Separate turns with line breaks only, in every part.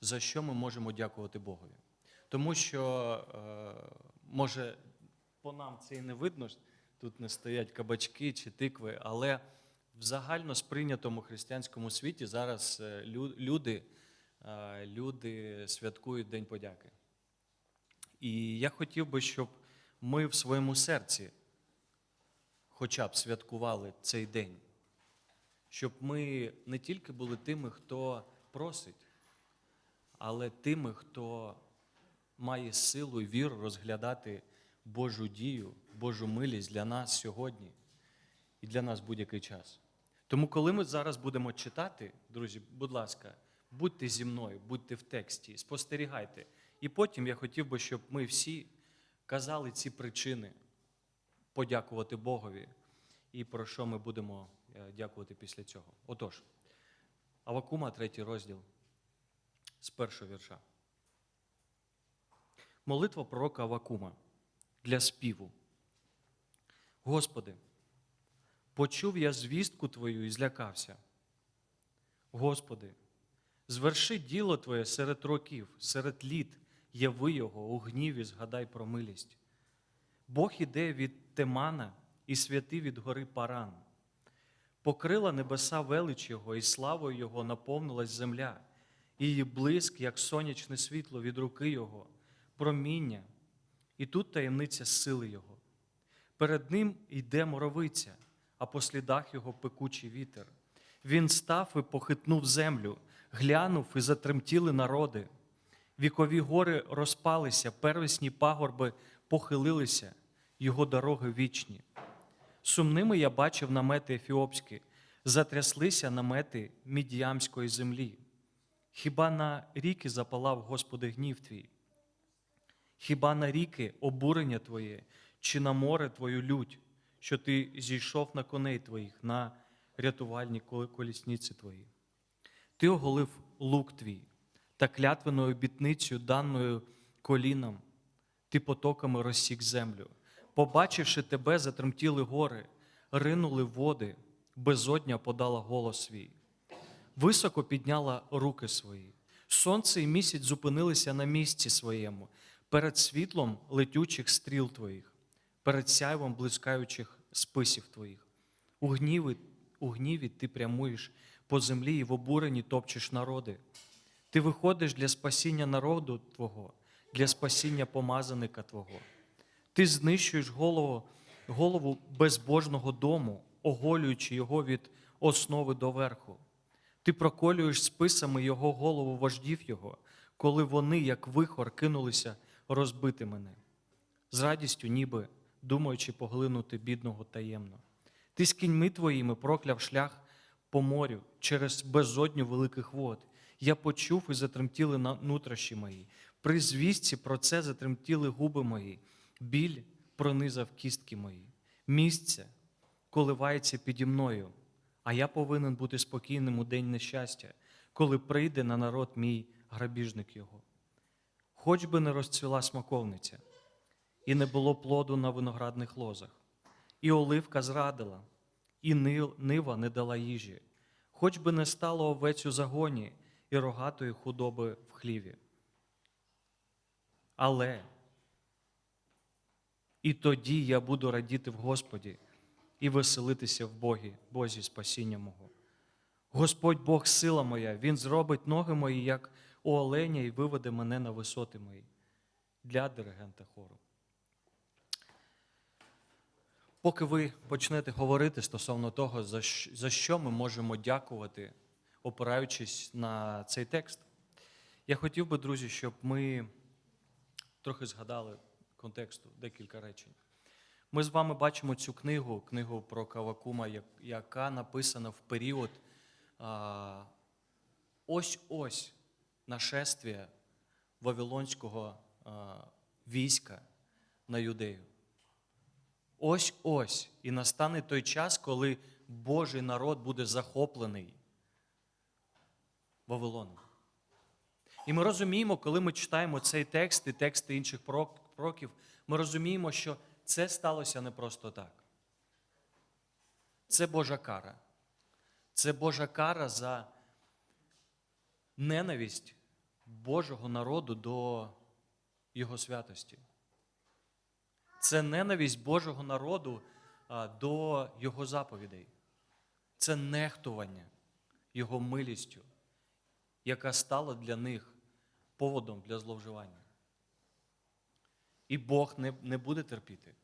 за що ми можемо дякувати Богові. Тому що, е, може, по нам це і не видно, тут не стоять кабачки чи тикви, але в загально сприйнятому християнському світі зараз е, люди, е, люди святкують День подяки. І я хотів би, щоб ми в своєму серці хоча б святкували цей день, щоб ми не тільки були тими, хто просить, але тими, хто має силу і віру розглядати Божу дію, Божу милість для нас сьогодні і для нас будь-який час. Тому, коли ми зараз будемо читати, друзі, будь ласка, будьте зі мною, будьте в тексті, спостерігайте. І потім я хотів би, щоб ми всі казали ці причини подякувати Богові і про що ми будемо е, дякувати після цього. Отож, Авакума, третій розділ з першого вірша. Молитва пророка Авакума для співу. Господи, почув я звістку Твою і злякався. Господи, зверши діло Твоє серед років, серед літ, яви його, у гніві згадай про милість. Бог іде від Темана і святий від гори Паран. Покрила небеса велич Його, і славою Його наповнилась земля, її блиск, як сонячне світло від руки Його, проміння, і тут таємниця сили Його. Перед ним йде моровиця, а по слідах його пекучий вітер. Він став і похитнув землю, глянув і затремтіли народи. Вікові гори розпалися, первісні пагорби похилилися, його дороги вічні. Сумними я бачив намети ефіопські, затряслися намети мідіямської землі. Хіба на ріки запалав, Господи, гнів твій? Хіба на ріки обурення Твоє, чи на море Твою лють, що ти зійшов на коней Твоїх, на рятувальні колісниці Твої? Ти оголив лук твій та клятвеною обітницею, даною колінам, ти потоками розсік землю. Побачивши тебе, затремтіли гори, ринули води, безодня подала голос свій. Високо підняла руки свої. Сонце і місяць зупинилися на місці своєму, перед світлом летючих стріл твоїх, перед сяйвом блискаючих списів твоїх. У гніві, у гніві ти прямуєш по землі і в обуренні топчеш народи. Ти виходиш для спасіння народу Твого, для спасіння помазаника Твого. Ти знищуєш голову, голову безбожного дому, оголюючи його від основи до верху. Ти проколюєш списами його голову вождів його, коли вони, як вихор, кинулися розбити мене. З радістю, ніби думаючи поглинути бідного таємно. Ти з кіньми твоїми прокляв шлях по морю через безодню великих вод. Я почув і затремтіли на нутрощі мої. При звістці про це затремтіли губи мої. Біль пронизав кістки мої. Місце коливається піді мною, а я повинен бути спокійним у день нещастя, коли прийде на народ мій грабіжник його. Хоч би не розцвіла смаковниця, і не було плоду на виноградних лозах, і оливка зрадила, і нива не дала їжі, хоч би не стало овець у загоні і рогатої худоби в хліві. Але і тоді я буду радіти в Господі і веселитися в Богі, Бозі спасіння мого. Господь Бог сила моя, Він зробить ноги мої, як у оленя, і виведе мене на висоти мої для диригента хору. Поки ви почнете говорити стосовно того, за що ми можемо дякувати, опираючись на цей текст, я хотів би, друзі, щоб ми трохи згадали контексту, декілька речень. Ми з вами бачимо цю книгу, книгу про Кавакума, яка написана в період ось-ось нашествия Вавилонського війська на юдею. Ось-ось. І настане той час, коли Божий народ буде захоплений Вавилоном. І ми розуміємо, коли ми читаємо цей текст і тексти інших пророк- пророків, ми розуміємо, що це сталося не просто так. Це Божа кара. Це Божа кара за ненависть Божого народу до Його святості. Це ненависть Божого народу до Його заповідей. Це нехтування Його милістю, яка стала для них поводом для зловживання. І Бог не, не буде терпіти.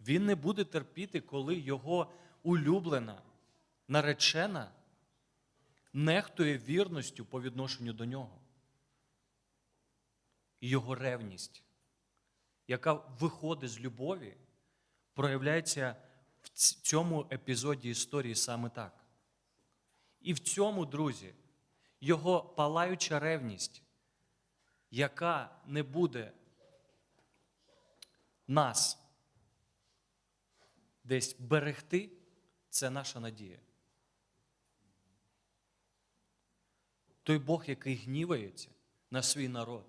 Він не буде терпіти, коли його улюблена, наречена нехтує вірністю по відношенню до нього. І його ревність, яка виходить з любові, проявляється в цьому епізоді історії саме так. І в цьому, друзі, його палаюча ревність, яка не буде нас десь берегти, це наша надія. Той Бог, який гнівається на свій народ,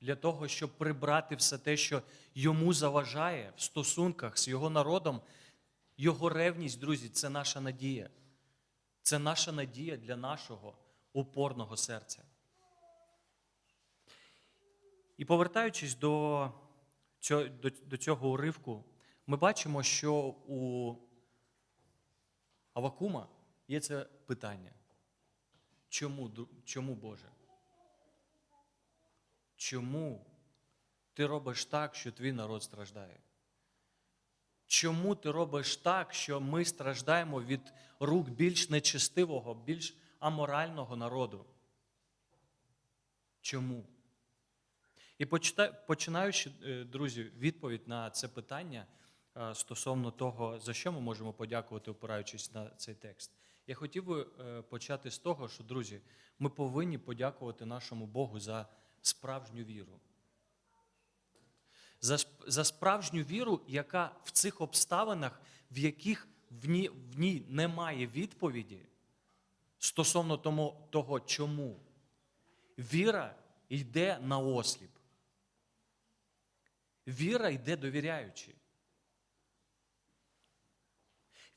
для того, щоб прибрати все те, що йому заважає в стосунках з його народом, його ревність, друзі, це наша надія. Це наша надія для нашого упорного серця. І повертаючись до до, цього уривку, ми бачимо, що у Авакума є це питання. Чому, чому Боже? Чому ти робиш так, що твій народ страждає? Чому ти робиш так, що ми страждаємо від рук більш нечестивого, більш аморального народу? Чому? І починаючи, е, друзі, відповідь на це питання е, стосовно того, за що ми можемо подякувати, опираючись на цей текст, я хотів би е, почати з того, що, друзі, ми повинні подякувати нашому Богу за справжню віру. За, за справжню віру, яка в цих обставинах, в яких в ній, в ній немає відповіді стосовно тому, того, чому. Віра йде на осліп. Віра йде довіряючи.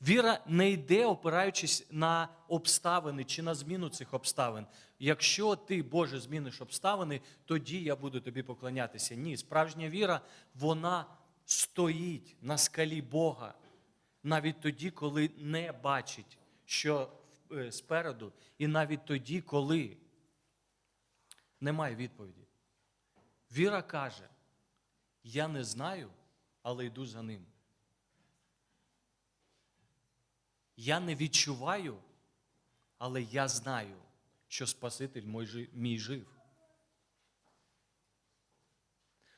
Віра не йде, опираючись на обставини чи на зміну цих обставин. Якщо ти, Боже, зміниш обставини, тоді я буду тобі поклонятися. Ні, справжня віра, вона стоїть на скалі Бога, навіть тоді, коли не бачить, що е, спереду, і навіть тоді, коли немає відповіді. Віра каже: я не знаю, але йду за ним. Я не відчуваю, але я знаю, що Спаситель мій жив.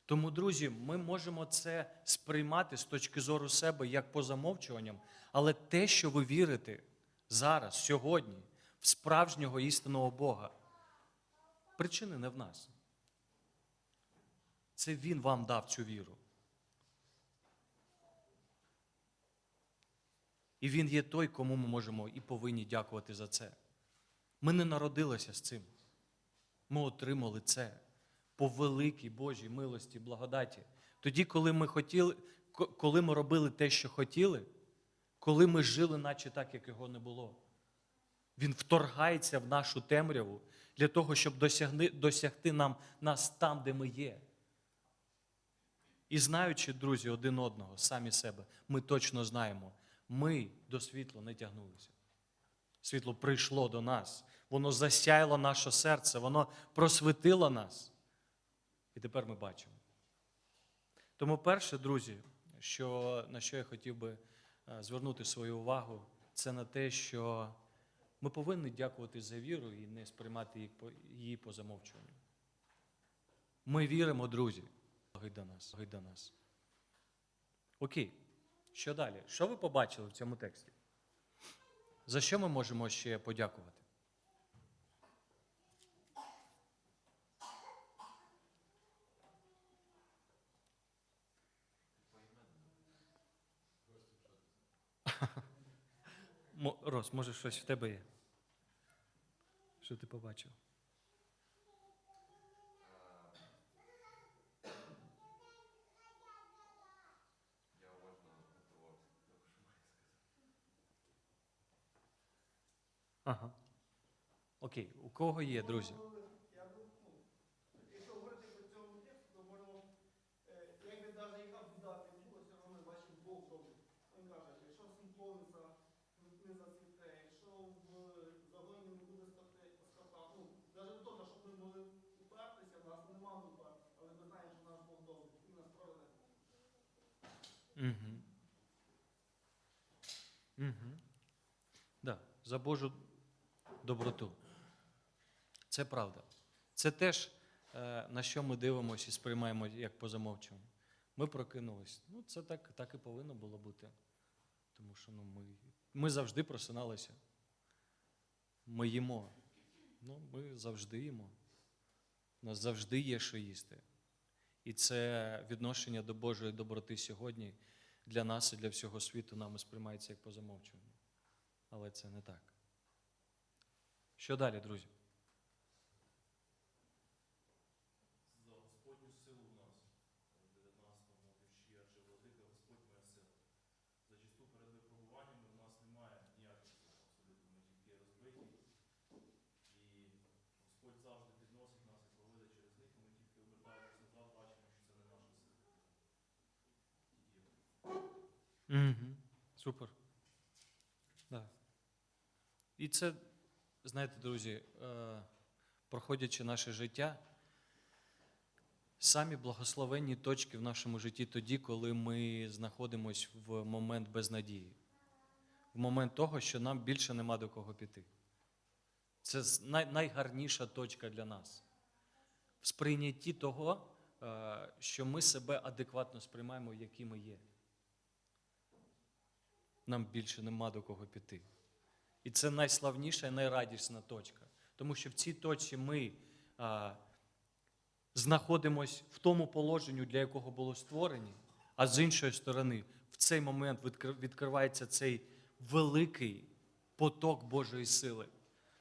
Тому, друзі, ми можемо це сприймати з точки зору себе як по замовчуванням, але те, що ви вірите зараз, сьогодні, в справжнього істинного Бога, причини не в нас. Це Він вам дав цю віру. І Він є той, кому ми можемо і повинні дякувати за це. Ми не народилися з цим. Ми отримали це по великій Божій милості, благодаті. Тоді, коли ми хотіли, коли ми робили те, що хотіли, коли ми жили, наче так, як його не було. Він вторгається в нашу темряву для того, щоб досягни, досягти нам, нас там, де ми є. І знаючи, друзі, один одного, самі себе, ми точно знаємо, ми до світла не тягнулися. Світло прийшло до нас, воно засяяло наше серце, воно просвітило нас. І тепер ми бачимо. Тому перше, друзі, що, на що я хотів би е, звернути свою увагу, це на те, що ми повинні дякувати за віру і не сприймати її її по замовчуванню. Ми віримо, друзі. До нас, до нас. Окей, що далі? Що ви побачили в цьому тексті? За що ми можемо ще подякувати? Рос, може щось в тебе є? Що ти побачив? Ага. Окей, у кого є, друзі?
Ну, ну, якщо говорити про цьому тексту, то можемо, е, якби навіть яка біда не все одно ми бачимо Бог робить. Він каже, якщо симпониться, не якщо в загоні буде стати скота, ну, навіть того, щоб ми могли упертися, в нас нема мупа, але ми знаємо, що нас проведе.
Угу. Угу. Да, за Божу доброту. Це правда. Це теж, е, на що ми дивимося і сприймаємо як по замовчуванню. Ми прокинулись. Ну, це так, так і повинно було бути. Тому що ну, ми, ми завжди просиналися. Ми їмо. Ну, ми завжди їмо. У нас завжди є що їсти. І це відношення до Божої доброти сьогодні для нас і для всього світу нами сприймається як по замовчуванню. Але це не так. Що далі, друзі?
За Господню силу в нас, в 19-му вірші, адже Господь моя сила. Зачасту перед випробуваннями в нас немає ніяких абсолютно, ми тільки розбиті. І Господь завжди підносить нас і проводить через них, і ми тільки обертаємось назад, бачимо, що це не наша сила.
Угу. Супер. Да. І це, знаєте, друзі, е, проходячи наше життя, самі благословенні точки в нашому житті тоді, коли ми знаходимося в момент безнадії, в момент того, що нам більше нема до кого піти. Це найгарніша точка для нас. В сприйнятті того, е, що ми себе адекватно сприймаємо, які ми є нам більше нема до кого піти. І це найславніша і найрадісна точка. Тому що в цій точці ми а, знаходимось в тому положенню, для якого було створені, а з іншої сторони, в цей момент відкривається цей великий поток Божої сили.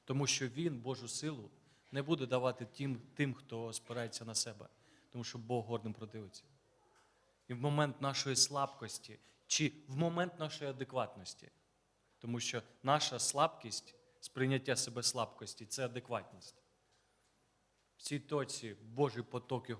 Тому що Він Божу силу не буде давати тим, тим хто спирається на себе, тому що Бог гордим противиться. І в момент нашої слабкості, чи в момент нашої адекватності. Тому що наша слабкість, сприйняття себе слабкості це адекватність. В цій точці Божий поток його